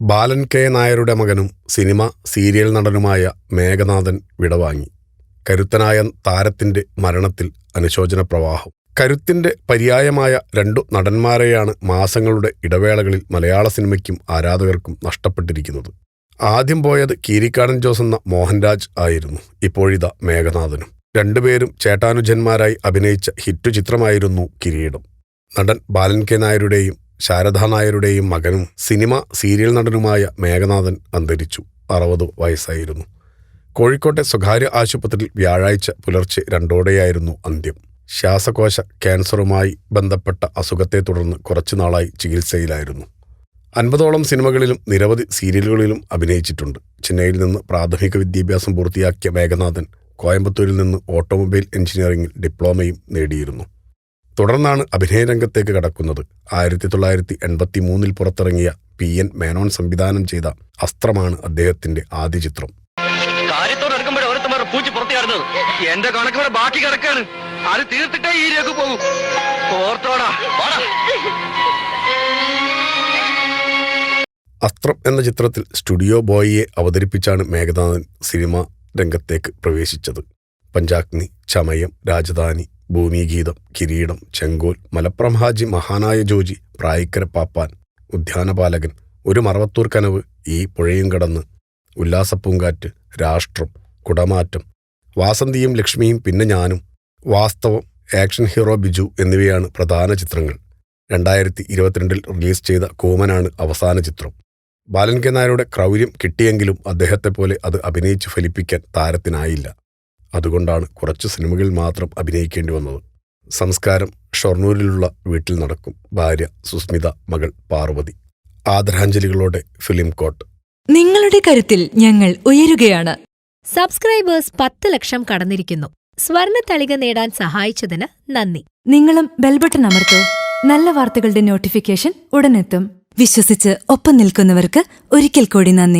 ബാലൻ K. നായരുടെ മകനും cinema serial നടനുമായ മേഘനാഥൻ വിടവാങ്ങി. കരുത്തനായ താരത്തിന്റെ മരണത്തിൽ അനുശോചന പ്രവാഹം കരുത്തിന്റെ പര്യായമായ രണ്ടു നടന്മാരെയാണ് മാസങ്ങളുടെ ഇടവേളകളിൽ മലയാള സിനിമയ്ക്കും ആരാധകർക്കും നഷ്ടപ്പെട്ടിരിക്കുന്നത്. ആദ്യം പോയത് കീരിക്കാടൻ ജോസ് എന്ന മോഹൻരാജ് ആയിരുന്നു. ഇപ്പോഴിതാ മേഘനാഥനും. രണ്ടുപേരും ചേട്ടാനുജന്മാരായി അഭിനയിച്ച ഹിറ്റു ചിത്രമായിരുന്നു കിരീടം. നടൻ ബാലൻ കെ. നായരുടെയും ശാരദാ നായരുടെയും മകനും സിനിമ സീരിയൽ നടനുമായ മേഘനാഥൻ അന്തരിച്ചു. അറുപത് വയസ്സായിരുന്നു. കോഴിക്കോട്ടെ സ്വകാര്യ ആശുപത്രിയിൽ വ്യാഴാഴ്ച പുലർച്ചെ രണ്ടോടെയായിരുന്നു അന്ത്യം. ശ്വാസകോശ ക്യാൻസറുമായി ബന്ധപ്പെട്ട അസുഖത്തെ തുടർന്ന് കുറച്ചുനാളായി ചികിത്സയിലായിരുന്നു. അൻപതോളം സിനിമകളിലും നിരവധി സീരിയലുകളിലും അഭിനയിച്ചിട്ടുണ്ട്. ചെന്നൈയിൽ നിന്ന് പ്രാഥമിക വിദ്യാഭ്യാസം പൂർത്തിയാക്കിയ മേഘനാഥൻ കോയമ്പത്തൂരിൽ നിന്ന് ഓട്ടോമൊബൈൽ എഞ്ചിനീയറിംഗിൽ ഡിപ്ലോമയും നേടിയിരുന്നു. തുടർന്നാണ് അഭിനയരംഗത്തേക്ക് കടക്കുന്നത്. ആയിരത്തി തൊള്ളായിരത്തി എൺപത്തി മൂന്നിൽ പുറത്തിറങ്ങിയ പി എൻ മേനോൻ സംവിധാനം ചെയ്ത അസ്ത്രമാണ് അദ്ദേഹത്തിന്റെ ആദ്യ ചിത്രം. പൂച്ചി എന്റെ കണക്കുകൂടെ ബാക്കി കിടക്കാണ്. അത് തീർത്തിട്ടേ ഈ പോകും. ഓർത്തോടാ. അസ്ത്രം എന്ന ചിത്രത്തിൽ സ്റ്റുഡിയോ ബോയിയെ അവതരിപ്പിച്ചാണ് മേഘനാഥൻ സിനിമ രംഗത്തേക്ക് പ്രവേശിച്ചത്. പഞ്ചാഗ്നി ചമയം രാജധാനി ഭൂമിഗീതം കിരീടം ചെങ്കോൽ മലപ്രംഹാജി ഹാജി മഹാനായ ജോജി പ്രായിക്കര പാപ്പാൻ ഉദ്യാനപാലകൻ ഒരു മറവത്തൂർ കനവ് ഈ പുഴയും കടന്ന് ഉല്ലാസപ്പൂങ്കാറ്റ് രാഷ്ട്രം കുടമാറ്റം വാസന്തിയും ലക്ഷ്മിയും പിന്നെ ഞാനും വാസ്തവം ആക്ഷൻ ഹീറോ ബിജു എന്നിവയാണ് പ്രധാന ചിത്രങ്ങൾ. രണ്ടായിരത്തി ഇരുപത്തിരണ്ടിൽ റിലീസ് ചെയ്ത കോമനാണ് അവസാന ചിത്രം. ബാലൻ കെ നായരുടെ ക്രൗര്യം കിട്ടിയെങ്കിലും അദ്ദേഹത്തെപ്പോലെ അത് അഭിനയിച്ച് ഫലിപ്പിക്കാൻ താരത്തിനായില്ല. അതുകൊണ്ടാണ് കുറച്ച് സിനിമകളിൽ മാത്രം അഭിനയിക്കേണ്ടി വന്നത്. സംസ്കാരം ഷൊർണൂരിലുള്ള വീട്ടിൽ നടക്കും. ഭാര്യ സുസ്മിത മകൾ പാർവതി. ആദരാഞ്ജലികളോടെ film coat. നിങ്ങളുടെ കരുത്തിൽ ഞങ്ങൾ ഉയരുകയാണ്. സബ്സ്ക്രൈബേഴ്സ് പത്ത് ലക്ഷം കടന്നിരിക്കുന്നു. സ്വർണ തളിക നേടാൻ സഹായിച്ചതിന് നന്ദി. നിങ്ങളും ബെൽബട്ടൺ അമർത്തോ. നല്ല വാർത്തകളുടെ നോട്ടിഫിക്കേഷൻ ഉടനെത്തും. വിശ്വസിച്ച് ഒപ്പം നിൽക്കുന്നവർക്ക് ഒരിക്കൽ കൂടി നന്ദി.